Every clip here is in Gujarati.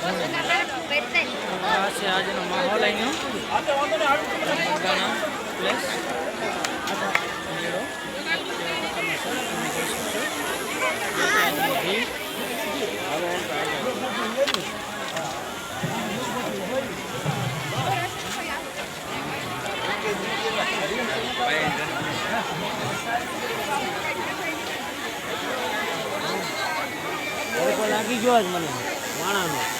આ છે આજનો માહોલ અહીંનો બગદાણા પ્લેસ મેળો કેવા પ્રકારનો છે તમે જોઈ શકશો આજની ભીડ તડકો લાગી ગયો જ મને માણાનો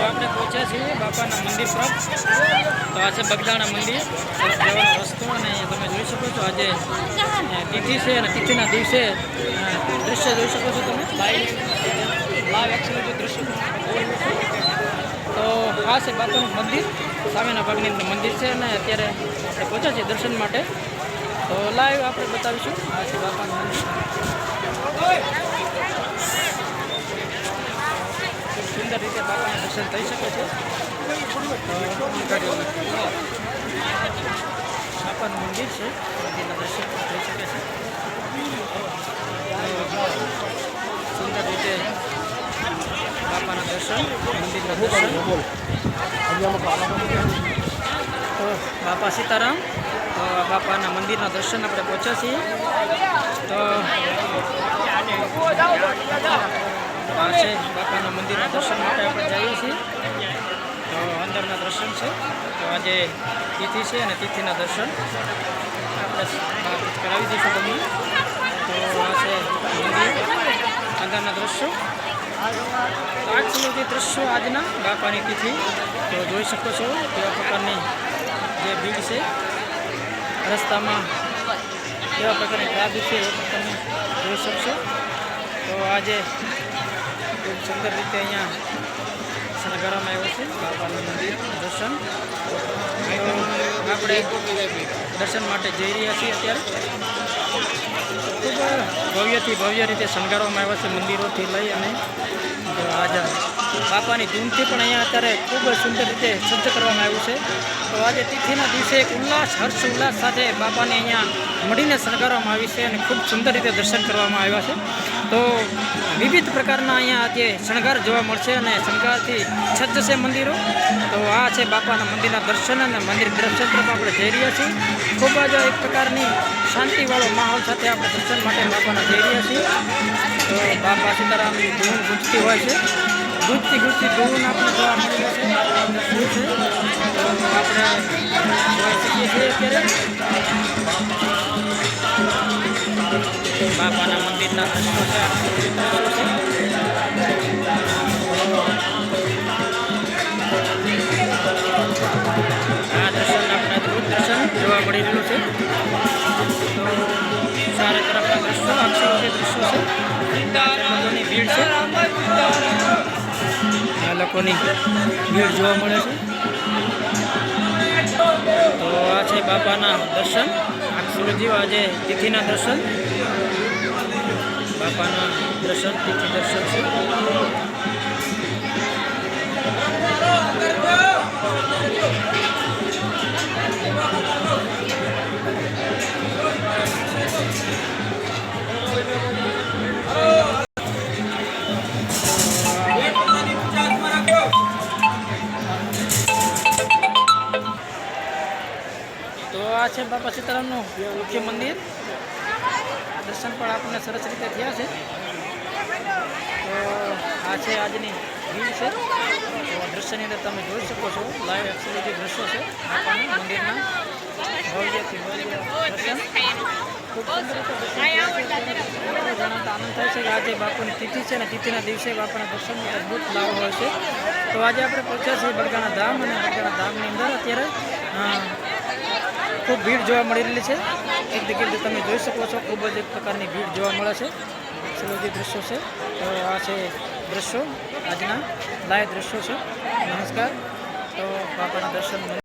આપણે પહોંચ્યા છીએ બાપાના મંદિર તરફ તો આ છે બગદાણા મંદિર. જવાનો રસ્તો અને તમે જોઈ શકો છો આજે તિથિ છે અને તિથિના દિવસે દૃશ્ય જોઈ શકો છો તમે. લાઈવ લાઈવ એકચ્યુઅલી જો દૃશ્ય તો આ છે બાપાનું મંદિર, સામેના ભાગની અંદર મંદિર છે અને અત્યારે આપણે પહોંચ્યા છીએ દર્શન માટે. તો લાઈવ આપણે બતાવીશું. આ છે બાપાનું મંદિર. સુંદર રીતે બાપાના દર્શન થઈ શકે છે. બાપાનું મંદિર છે. મંદિરના દર્શન થઈ શકે છે. સુંદર રીતે બાપાના દર્શન મંદિરના દર્શન તો બાપા સીતારામ. તો બાપાના મંદિરના દર્શન આપણે પહોંચ્યા છીએ. તો છે બાપાના મંદિરના દર્શન માટે આપણે જઈએ છીએ. તો અંદરના દર્શન છે. તો આજે તિથિ છે અને તિથિના દર્શન. આપણે કરાવી દઈશું તમને. તો છે મંદિર. અંદરના દ્રશ્યો. આ જે દ્રશ્યો આજના બાપાની તિથિ. તો જોઈ શકો છો કેવા પ્રકારની જે ભીડ છે, રસ્તામાં કેવા પ્રકારની ટ્રાફિક છે એ તમે જોઈ શકશો. તો આજે ખૂબ સુંદર રીતે અહીંયા શણગારવામાં આવ્યો છે બાપાનું મંદિર દર્શન. આપણે દર્શન માટે જઈ રહ્યા છીએ અત્યારે. ભવ્યથી ભવ્ય રીતે શણગારવામાં આવ્યા છે મંદિરોથી લઈ અને આજે બાપાની ધૂમથી પણ અહીંયા અત્યારે ખૂબ સુંદર રીતે સજ્જ કરવામાં આવ્યું છે. તો આજે તિથિના દિવસે એક ઉલ્લાસ, હર્ષ, ઉલ્લાસ સાથે બાપાને અહીંયા મળીને શણગારવામાં આવી છે અને ખૂબ સુંદર રીતે દર્શન કરવામાં આવ્યા છે. તો વિવિધ પ્રકારના અહીંયા આજે શણગાર જોવા મળશે અને શણગારથી સજ્જ છે મંદિરો. તો આ છે બાપાના મંદિરના દર્શન અને મંદિર દર્શન તરફ આપણે જઈ રહ્યા છીએ. ખૂબ જ એક પ્રકારની શાંતિવાળો માહોલ સાથે આપણે દર્શન માટે બાપાના જઈ રહ્યા છીએ. તો બાપા સીતારામની ધૂમ ગુંજતી હોય છે. ગુંજતી ગુંજતી ધૂન આપણે જોવા મળી છે. આપણે બાપાના મંદિરના આ દર્શનો છે. આપણે અદ્ભુત દર્શન જોવા મળી રહ્યું છે. તો ચારે તરફના દૃશ્યો અક્ષય જે દૃશ્યો છે. ભીડ છે. લોકોની ભીડ જોવા મળે છે. તો આ છે બાપાના દર્શન. આ સૂર્યજીવ આજે તિથિના દર્શન. બાપાના દર્શન, તિથિ દર્શન છે. તો આ છે બાપા સીતારામનું મુખ્ય મંદિર. દર્શન પણ આપણને સરસ રીતે થયા છે. તો આ છે આજની ભીડ છે. તો દૃશ્યની અંદર તમે જોઈ શકો છો. લાઈવ એકચ્યુઅલી જે દ્રશ્યો છે, બાપાના મંદિરના. ભવ્યથી ભવ્ય આનંદ થાય છે કે આજે બાપુની તિથિ છે અને તિથિના દિવસે બાપાના દર્શનનો અદભુત લાભ હોય છે. તો આજે આપણે પહોંચ્યા છીએ બરગાણા ધામ અને બરગાણા ધામની અંદર. અત્યારે ખૂબ ભીડ જોવા મળી રહેલી છે. એક જગ્યાએ તમે જોઈ શકો છો, ખૂબ જ એક પ્રકારની ભીડ જોવા મળે છે. સલોજી દ્રશ્યો છે. તો આ છે દ્રશ્યો, આજના લાઈવ દ્રશ્યો છે. નમસ્કાર. તો બાપાના દર્શન